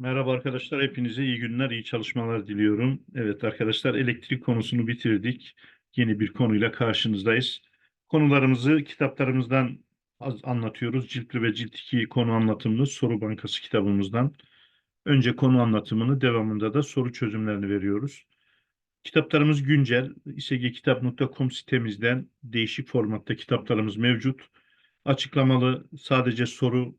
Merhaba arkadaşlar, hepinize iyi günler, iyi çalışmalar diliyorum. Evet arkadaşlar, elektrik konusunu bitirdik. Yeni bir konuyla karşınızdayız. Konularımızı kitaplarımızdan az anlatıyoruz. Cilt 1 ve Cilt 2 konu anlatımlı soru bankası kitabımızdan. Önce konu anlatımını, devamında da soru çözümlerini veriyoruz. Kitaplarımız güncel. isegkitap.com sitemizden değişik formatta kitaplarımız mevcut. Açıklamalı sadece soru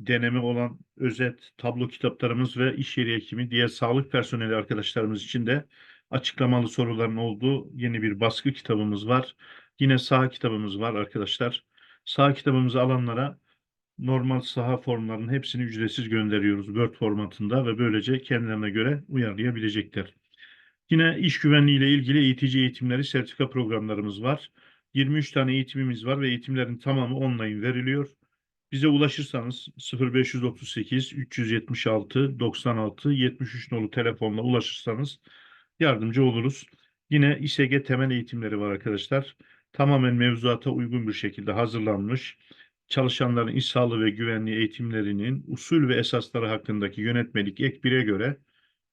deneme olan özet, tablo kitaplarımız ve iş yeri hekimi, diğer sağlık personeli arkadaşlarımız için de açıklamalı soruların olduğu yeni bir baskı kitabımız var. Yine saha kitabımız var arkadaşlar. Saha kitabımızı alanlara normal saha formlarının hepsini ücretsiz gönderiyoruz Word formatında ve böylece kendilerine göre uyarlayabilecekler. Yine iş güvenliği ile ilgili eğitici eğitimleri, sertifika programlarımız var. 23 tane eğitimimiz var ve eğitimlerin tamamı online veriliyor. Bize ulaşırsanız 0538 376 96 73 nolu telefonla ulaşırsanız yardımcı oluruz. Yine İSG temel eğitimleri var arkadaşlar. Tamamen mevzuata uygun bir şekilde hazırlanmış. Çalışanların iş sağlığı ve güvenliği eğitimlerinin usul ve esasları hakkındaki yönetmelik ek 1'e göre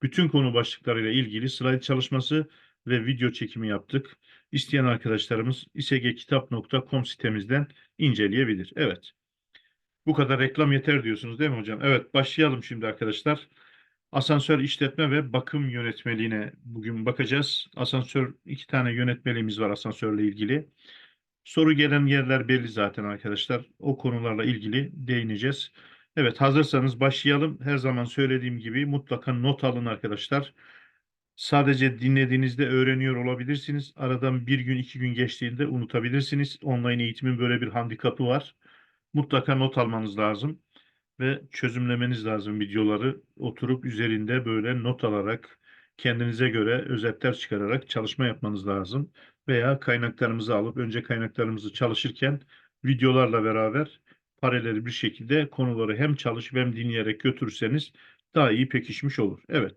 bütün konu başlıklarıyla ilgili slide çalışması ve video çekimi yaptık. İsteyen arkadaşlarımız isgkitap.com sitemizden inceleyebilir. Evet. Bu kadar reklam yeter diyorsunuz değil mi hocam? Evet başlayalım şimdi arkadaşlar. Asansör işletme ve bakım yönetmeliğine bugün bakacağız. Asansör iki tane yönetmeliğimiz var asansörle ilgili. Soru gelen yerler belli zaten arkadaşlar. O konularla ilgili değineceğiz. Evet hazırsanız başlayalım. Her zaman söylediğim gibi mutlaka not alın arkadaşlar. Sadece dinlediğinizde öğreniyor olabilirsiniz. Aradan bir gün iki gün geçtiğinde unutabilirsiniz. Online eğitimin böyle bir handikapı var. Mutlaka not almanız lazım ve çözümlemeniz lazım videoları. Oturup üzerinde böyle not alarak kendinize göre özetler çıkararak çalışma yapmanız lazım. Veya kaynaklarımızı alıp önce kaynaklarımızı çalışırken videolarla beraber paralel bir şekilde konuları hem çalışıp hem dinleyerek götürürseniz daha iyi pekişmiş olur. Evet.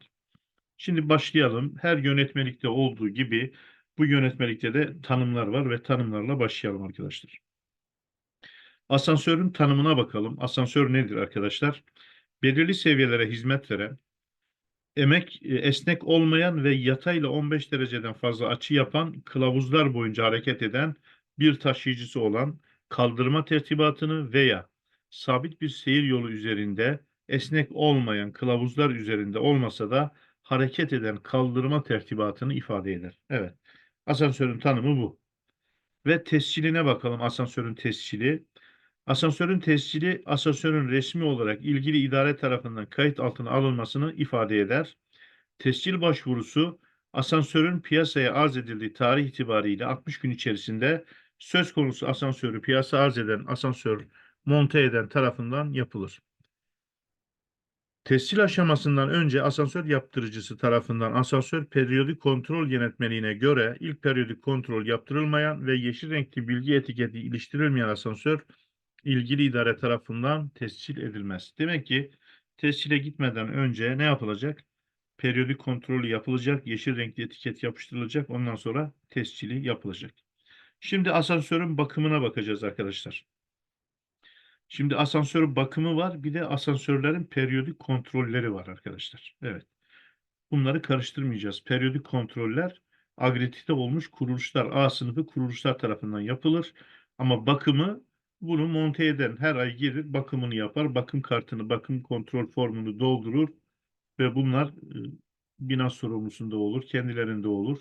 Şimdi başlayalım. Her yönetmelikte olduğu gibi bu yönetmelikte de tanımlar var ve tanımlarla başlayalım arkadaşlar. Asansörün tanımına bakalım. Asansör nedir arkadaşlar? Belirli seviyelere hizmet veren, emek e, esnek olmayan ve yatayla 15 dereceden fazla açı yapan kılavuzlar boyunca hareket eden bir taşıyıcısı olan kaldırma tertibatını veya sabit bir seyir yolu üzerinde esnek olmayan kılavuzlar üzerinde olmasa da hareket eden kaldırma tertibatını ifade eder. Evet. Asansörün tanımı bu. Ve tesciline bakalım asansörün tescili. Asansörün tescili asansörün resmi olarak ilgili idare tarafından kayıt altına alınmasını ifade eder. Tescil başvurusu asansörün piyasaya arz edildiği tarih itibariyle 60 gün içerisinde söz konusu asansörü piyasa arz eden asansör monte eden tarafından yapılır. Tescil aşamasından önce asansör yaptırıcısı tarafından asansör periyodik kontrol yönetmeliğine göre ilk periyodik kontrol yaptırılmayan ve yeşil renkli bilgi etiketi iliştirilmeyen asansör ilgili idare tarafından tescil edilmez. Demek ki tescile gitmeden önce ne yapılacak? Periyodik kontrolü yapılacak, yeşil renkli etiket yapıştırılacak, ondan sonra tescili yapılacak. Şimdi asansörün bakımına bakacağız arkadaşlar. Şimdi asansörün bakımı var, bir de asansörlerin periyodik kontrolleri var arkadaşlar. Evet. Bunları karıştırmayacağız. Periyodik kontroller agredite olmuş kuruluşlar, A sınıfı kuruluşlar tarafından yapılır. Ama bakımı bunu monte eden her ay gelir, bakımını yapar, bakım kartını, bakım kontrol formunu doldurur ve bunlar e, bina sorumlusunda olur, kendilerinde olur.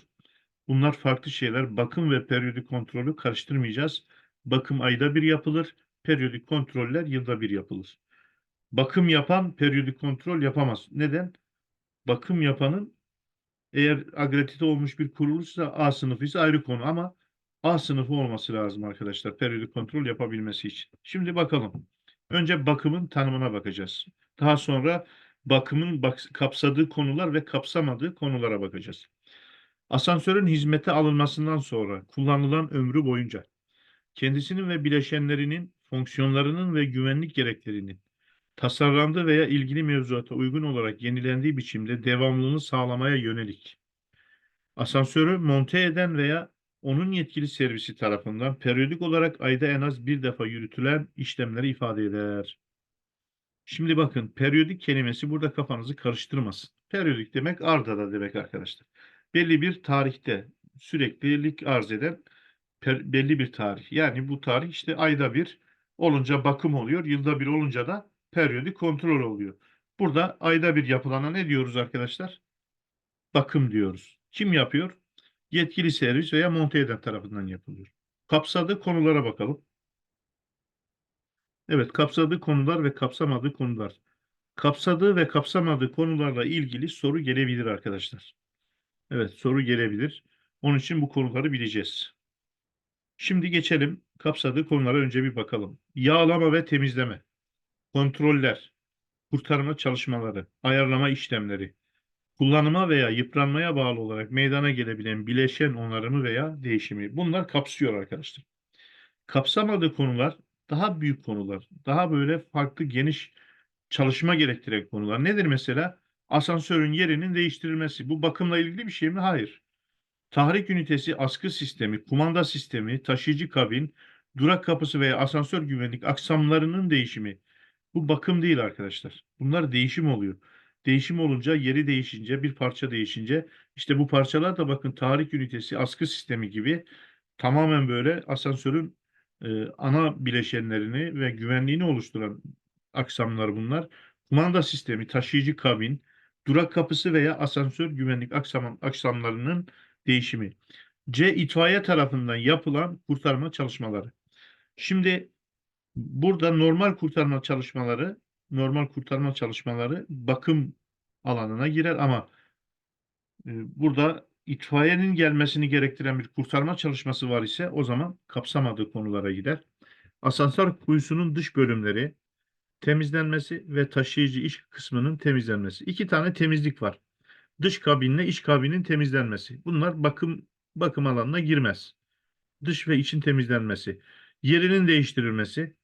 Bunlar farklı şeyler. Bakım ve periyodik kontrolü karıştırmayacağız. Bakım ayda bir yapılır, periyodik kontroller yılda bir yapılır. Bakım yapan periyodik kontrol yapamaz. Neden? Bakım yapanın eğer agredite olmuş bir kuruluşsa A sınıfı ise ayrı konu ama A sınıfı olması lazım arkadaşlar periyodik kontrol yapabilmesi için. Şimdi bakalım. Önce bakımın tanımına bakacağız. Daha sonra bakımın kapsadığı konular ve kapsamadığı konulara bakacağız. Asansörün hizmete alınmasından sonra kullanılan ömrü boyunca kendisinin ve bileşenlerinin fonksiyonlarının ve güvenlik gereklerinin tasarlandığı veya ilgili mevzuata uygun olarak yenilendiği biçimde devamlılığını sağlamaya yönelik asansörü monte eden veya onun yetkili servisi tarafından periyodik olarak ayda en az bir defa yürütülen işlemleri ifade eder. Şimdi bakın periyodik kelimesi burada kafanızı karıştırmasın. Periyodik demek arda da demek arkadaşlar. Belli bir tarihte süreklilik arz eden belli bir tarih. Yani bu tarih işte ayda bir olunca bakım oluyor. Yılda bir olunca da periyodik kontrol oluyor. Burada ayda bir yapılana ne diyoruz arkadaşlar? Bakım diyoruz. Kim yapıyor? Yetkili servis veya monte eden tarafından yapılıyor. Kapsadığı konulara bakalım. Evet, kapsadığı konular ve kapsamadığı konular. Kapsadığı ve kapsamadığı konularla ilgili soru gelebilir arkadaşlar. Evet, soru gelebilir. Onun için bu konuları bileceğiz. Şimdi geçelim kapsadığı konulara önce bir bakalım. Yağlama ve temizleme, kontroller, kurtarma çalışmaları, ayarlama işlemleri, kullanıma veya yıpranmaya bağlı olarak meydana gelebilen bileşen onarımı veya değişimi. Bunlar kapsıyor arkadaşlar. Kapsamadığı konular daha büyük konular, daha böyle farklı geniş çalışma gerektiren konular. Nedir mesela? Asansörün yerinin değiştirilmesi. Bu bakımla ilgili bir şey mi? Hayır. Tahrik ünitesi, askı sistemi, kumanda sistemi, taşıyıcı kabin, durak kapısı veya asansör güvenlik aksamlarının değişimi. Bu bakım değil arkadaşlar. Bunlar değişim oluyor. Değişim olunca, yeri değişince, bir parça değişince işte bu parçalar da bakın tahrik ünitesi, askı sistemi gibi tamamen böyle asansörün e, ana bileşenlerini ve güvenliğini oluşturan aksamlar bunlar. Kumanda sistemi, taşıyıcı kabin, durak kapısı veya asansör güvenlik aksam, aksamlarının değişimi. C. itfaiye tarafından yapılan kurtarma çalışmaları. Şimdi burada normal kurtarma çalışmaları, normal kurtarma çalışmaları bakım alanına girer ama e, burada itfaiyenin gelmesini gerektiren bir kurtarma çalışması var ise o zaman kapsamadığı konulara gider. Asansör kuyusunun dış bölümleri temizlenmesi ve taşıyıcı iç kısmının temizlenmesi. İki tane temizlik var. Dış kabinle iç kabinin temizlenmesi. Bunlar bakım bakım alanına girmez. Dış ve için temizlenmesi. Yerinin değiştirilmesi.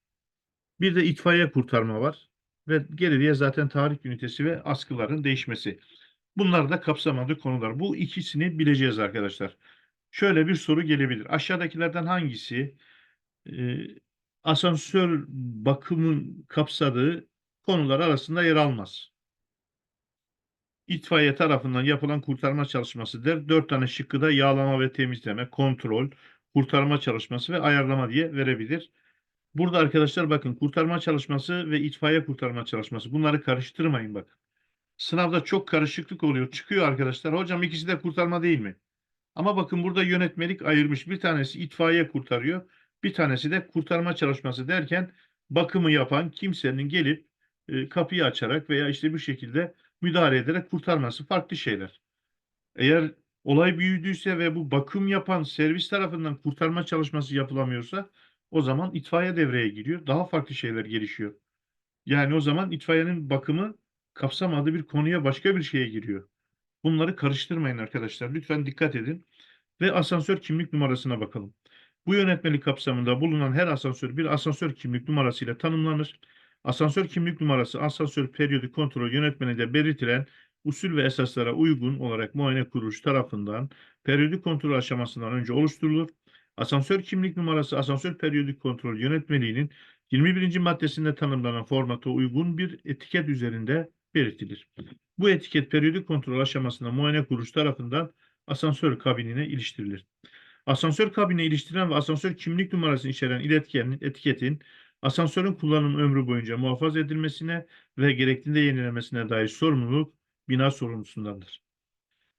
Bir de itfaiye kurtarma var. Ve geriye zaten tahrik ünitesi ve askıların değişmesi. Bunlar da kapsamadığı konular. Bu ikisini bileceğiz arkadaşlar. Şöyle bir soru gelebilir. Aşağıdakilerden hangisi e, asansör bakımın kapsadığı konular arasında yer almaz? İtfaiye tarafından yapılan kurtarma çalışmasıdır. Dört tane şıkkı da yağlama ve temizleme, kontrol, kurtarma çalışması ve ayarlama diye verebilir. Burada arkadaşlar bakın kurtarma çalışması ve itfaiye kurtarma çalışması. Bunları karıştırmayın bak. Sınavda çok karışıklık oluyor. Çıkıyor arkadaşlar. Hocam ikisi de kurtarma değil mi? Ama bakın burada yönetmelik ayırmış. Bir tanesi itfaiye kurtarıyor. Bir tanesi de kurtarma çalışması derken bakımı yapan kimsenin gelip e, kapıyı açarak veya işte bir şekilde müdahale ederek kurtarması farklı şeyler. Eğer olay büyüdüyse ve bu bakım yapan servis tarafından kurtarma çalışması yapılamıyorsa o zaman itfaiye devreye giriyor. Daha farklı şeyler gelişiyor. Yani o zaman itfaiyenin bakımı kapsamadığı bir konuya başka bir şeye giriyor. Bunları karıştırmayın arkadaşlar. Lütfen dikkat edin. Ve asansör kimlik numarasına bakalım. Bu yönetmelik kapsamında bulunan her asansör bir asansör kimlik numarasıyla tanımlanır. Asansör kimlik numarası asansör periyodik kontrol yönetmeninde belirtilen usul ve esaslara uygun olarak muayene kuruluş tarafından periyodik kontrol aşamasından önce oluşturulur. Asansör kimlik numarası asansör periyodik kontrol yönetmeliğinin 21. maddesinde tanımlanan formata uygun bir etiket üzerinde belirtilir. Bu etiket periyodik kontrol aşamasında muayene kuruluş tarafından asansör kabinine iliştirilir. Asansör kabinine iliştiren ve asansör kimlik numarasını içeren iletkenin, etiketin asansörün kullanım ömrü boyunca muhafaza edilmesine ve gerektiğinde yenilenmesine dair sorumluluk bina sorumlusundandır.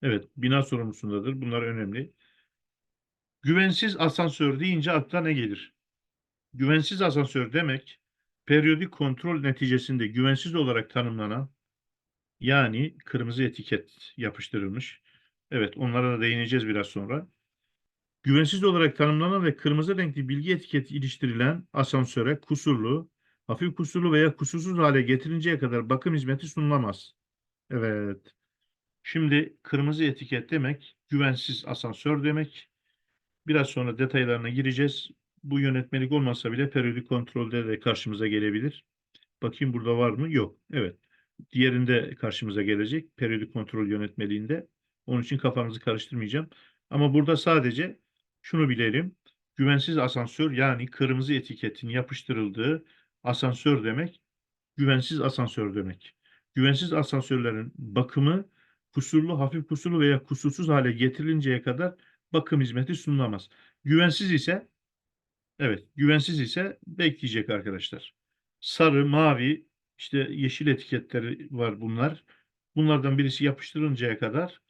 Evet, bina sorumlusundadır. Bunlar önemli. Güvensiz asansör deyince akla ne gelir? Güvensiz asansör demek periyodik kontrol neticesinde güvensiz olarak tanımlanan yani kırmızı etiket yapıştırılmış. Evet, onlara da değineceğiz biraz sonra. Güvensiz olarak tanımlanan ve kırmızı renkli bilgi etiketi iliştirilen asansöre kusurlu, hafif kusurlu veya kusursuz hale getirinceye kadar bakım hizmeti sunulamaz. Evet. Şimdi kırmızı etiket demek güvensiz asansör demek. Biraz sonra detaylarına gireceğiz. Bu yönetmelik olmasa bile periyodik kontrolde de karşımıza gelebilir. Bakayım burada var mı? Yok. Evet. Diğerinde karşımıza gelecek. Periyodik kontrol yönetmeliğinde. Onun için kafanızı karıştırmayacağım. Ama burada sadece şunu bilelim. Güvensiz asansör yani kırmızı etiketin yapıştırıldığı asansör demek güvensiz asansör demek. Güvensiz asansörlerin bakımı kusurlu, hafif kusurlu veya kusursuz hale getirilinceye kadar bakım hizmeti sunulamaz. Güvensiz ise evet, güvensiz ise bekleyecek arkadaşlar. Sarı, mavi, işte yeşil etiketleri var bunlar. Bunlardan birisi yapıştırıncaya kadar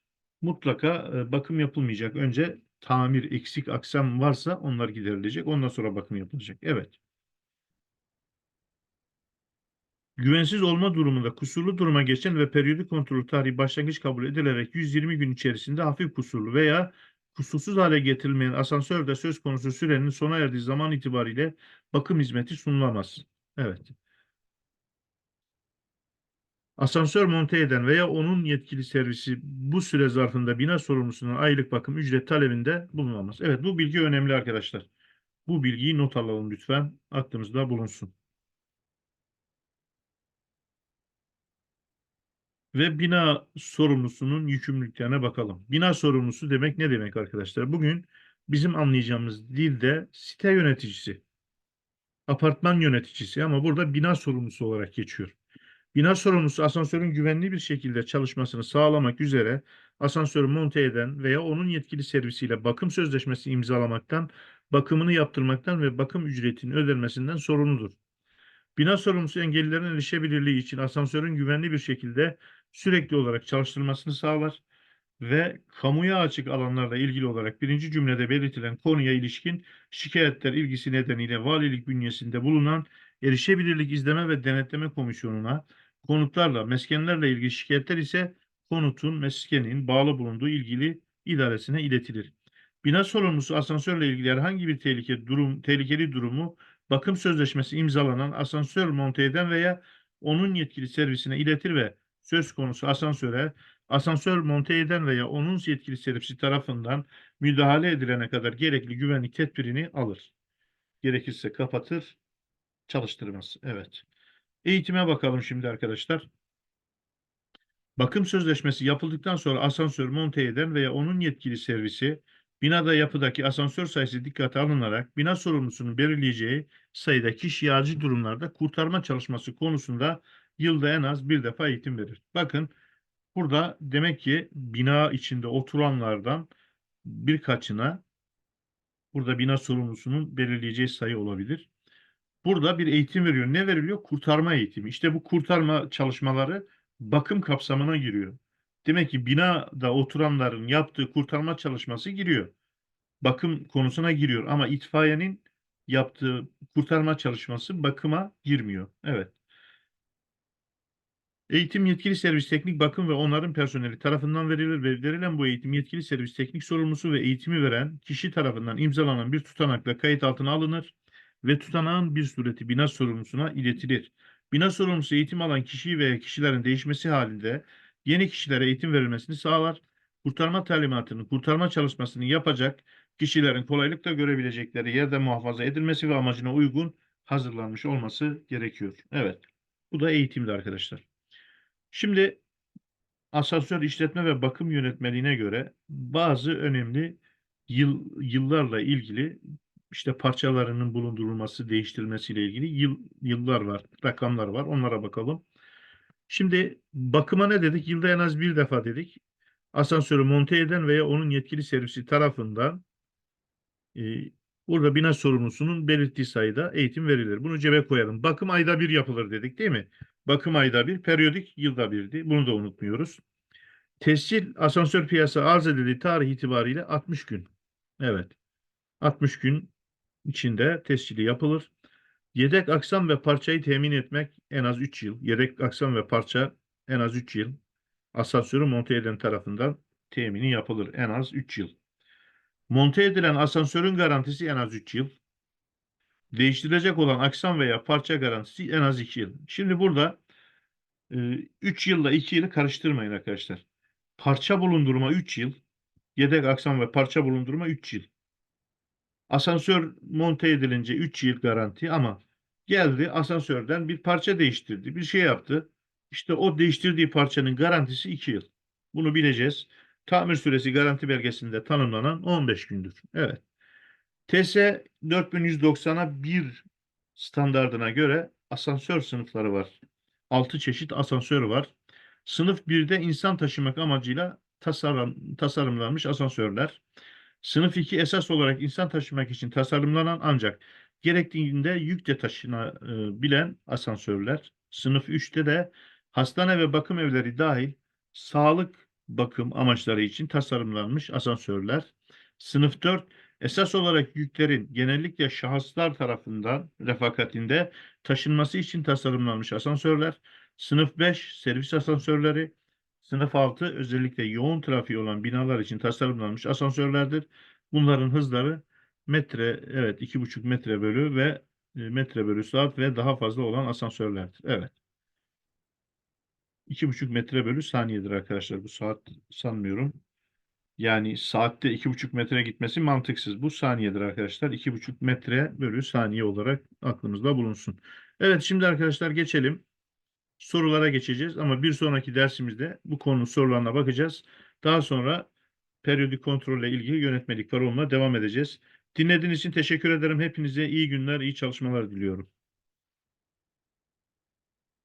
mutlaka e, bakım yapılmayacak. Önce tamir, eksik, aksam varsa onlar giderilecek. Ondan sonra bakım yapılacak. Evet. Güvensiz olma durumunda kusurlu duruma geçen ve periyodik kontrol tarihi başlangıç kabul edilerek 120 gün içerisinde hafif kusurlu veya kusursuz hale getirilmeyen asansörde söz konusu sürenin sona erdiği zaman itibariyle bakım hizmeti sunulamaz. Evet. Asansör monte eden veya onun yetkili servisi bu süre zarfında bina sorumlusunun aylık bakım ücret talebinde bulunamaz. Evet bu bilgi önemli arkadaşlar. Bu bilgiyi not alalım lütfen. Aklımızda bulunsun. Ve bina sorumlusunun yükümlülüklerine bakalım. Bina sorumlusu demek ne demek arkadaşlar? Bugün bizim anlayacağımız dilde site yöneticisi, apartman yöneticisi ama burada bina sorumlusu olarak geçiyor. Bina sorumlusu asansörün güvenli bir şekilde çalışmasını sağlamak üzere asansörü monte eden veya onun yetkili servisiyle bakım sözleşmesi imzalamaktan, bakımını yaptırmaktan ve bakım ücretinin ödenmesinden sorumludur. Bina sorumlusu engellilerin erişebilirliği için asansörün güvenli bir şekilde sürekli olarak çalıştırılmasını sağlar ve kamuya açık alanlarla ilgili olarak birinci cümlede belirtilen konuya ilişkin şikayetler ilgisi nedeniyle valilik bünyesinde bulunan erişebilirlik izleme ve denetleme komisyonuna konutlarla, meskenlerle ilgili şikayetler ise konutun, meskenin bağlı bulunduğu ilgili idaresine iletilir. Bina sorumlusu asansörle ilgili herhangi bir tehlike durum, tehlikeli durumu bakım sözleşmesi imzalanan asansör monte eden veya onun yetkili servisine iletir ve söz konusu asansöre asansör monte eden veya onun yetkili servisi tarafından müdahale edilene kadar gerekli güvenlik tedbirini alır. Gerekirse kapatır, çalıştırmaz. Evet. Eğitime bakalım şimdi arkadaşlar. Bakım sözleşmesi yapıldıktan sonra asansör monte eden veya onun yetkili servisi binada yapıdaki asansör sayısı dikkate alınarak bina sorumlusunun belirleyeceği sayıda kişiye acil durumlarda kurtarma çalışması konusunda yılda en az bir defa eğitim verir. Bakın burada demek ki bina içinde oturanlardan birkaçına burada bina sorumlusunun belirleyeceği sayı olabilir. Burada bir eğitim veriyor. Ne veriliyor? Kurtarma eğitimi. İşte bu kurtarma çalışmaları bakım kapsamına giriyor. Demek ki binada oturanların yaptığı kurtarma çalışması giriyor. Bakım konusuna giriyor ama itfaiyenin yaptığı kurtarma çalışması bakıma girmiyor. Evet. Eğitim yetkili servis teknik bakım ve onarım personeli tarafından verilir ve verilen bu eğitim yetkili servis teknik sorumlusu ve eğitimi veren kişi tarafından imzalanan bir tutanakla kayıt altına alınır ve tutanağın bir sureti bina sorumlusuna iletilir. Bina sorumlusu eğitim alan kişiyi veya kişilerin değişmesi halinde yeni kişilere eğitim verilmesini sağlar. Kurtarma talimatını, kurtarma çalışmasını yapacak kişilerin kolaylıkla görebilecekleri yerde muhafaza edilmesi ve amacına uygun hazırlanmış olması gerekiyor. Evet. Bu da eğitimdi arkadaşlar. Şimdi asansör işletme ve bakım yönetmeliğine göre bazı önemli yıl, yıllarla ilgili işte parçalarının bulundurulması, değiştirilmesiyle ilgili yıl, yıllar var, rakamlar var. Onlara bakalım. Şimdi bakıma ne dedik? Yılda en az bir defa dedik. Asansörü monte eden veya onun yetkili servisi tarafından e, burada bina sorumlusunun belirttiği sayıda eğitim verilir. Bunu cebe koyalım. Bakım ayda bir yapılır dedik değil mi? Bakım ayda bir, periyodik yılda birdi. Bunu da unutmuyoruz. Tescil asansör piyasa arz edildiği tarih itibariyle 60 gün. Evet. 60 gün içinde tescili yapılır. Yedek aksam ve parçayı temin etmek en az 3 yıl. Yedek aksam ve parça en az 3 yıl. Asansörü monte eden tarafından temini yapılır. En az 3 yıl. Monte edilen asansörün garantisi en az 3 yıl. Değiştirilecek olan aksam veya parça garantisi en az 2 yıl. Şimdi burada 3 yılla 2 yılı karıştırmayın arkadaşlar. Parça bulundurma 3 yıl. Yedek aksam ve parça bulundurma 3 yıl. Asansör monte edilince 3 yıl garanti ama geldi asansörden bir parça değiştirdi, bir şey yaptı. İşte o değiştirdiği parçanın garantisi 2 yıl. Bunu bileceğiz. Tamir süresi garanti belgesinde tanımlanan 15 gündür. Evet. TS 4190'a 1 standardına göre asansör sınıfları var. 6 çeşit asansör var. Sınıf 1'de insan taşımak amacıyla tasarım, tasarımlanmış asansörler. Sınıf 2 esas olarak insan taşımak için tasarımlanan ancak gerektiğinde yük de taşınabilen asansörler. Sınıf 3'te de hastane ve bakım evleri dahil sağlık bakım amaçları için tasarımlanmış asansörler. Sınıf 4 esas olarak yüklerin genellikle şahıslar tarafından refakatinde taşınması için tasarımlanmış asansörler. Sınıf 5 servis asansörleri. Sınıf 6 özellikle yoğun trafiği olan binalar için tasarımlanmış asansörlerdir. Bunların hızları metre, evet 2,5 metre bölü ve e, metre bölü saat ve daha fazla olan asansörlerdir. Evet. 2,5 metre bölü saniyedir arkadaşlar. Bu saat sanmıyorum. Yani saatte 2,5 metre gitmesi mantıksız. Bu saniyedir arkadaşlar. 2,5 metre bölü saniye olarak aklımızda bulunsun. Evet şimdi arkadaşlar geçelim. Sorulara geçeceğiz ama bir sonraki dersimizde bu konunun sorularına bakacağız. Daha sonra periyodik kontrolle ilgili yönetmelik var onunla devam edeceğiz. Dinlediğiniz için teşekkür ederim. Hepinize iyi günler, iyi çalışmalar diliyorum.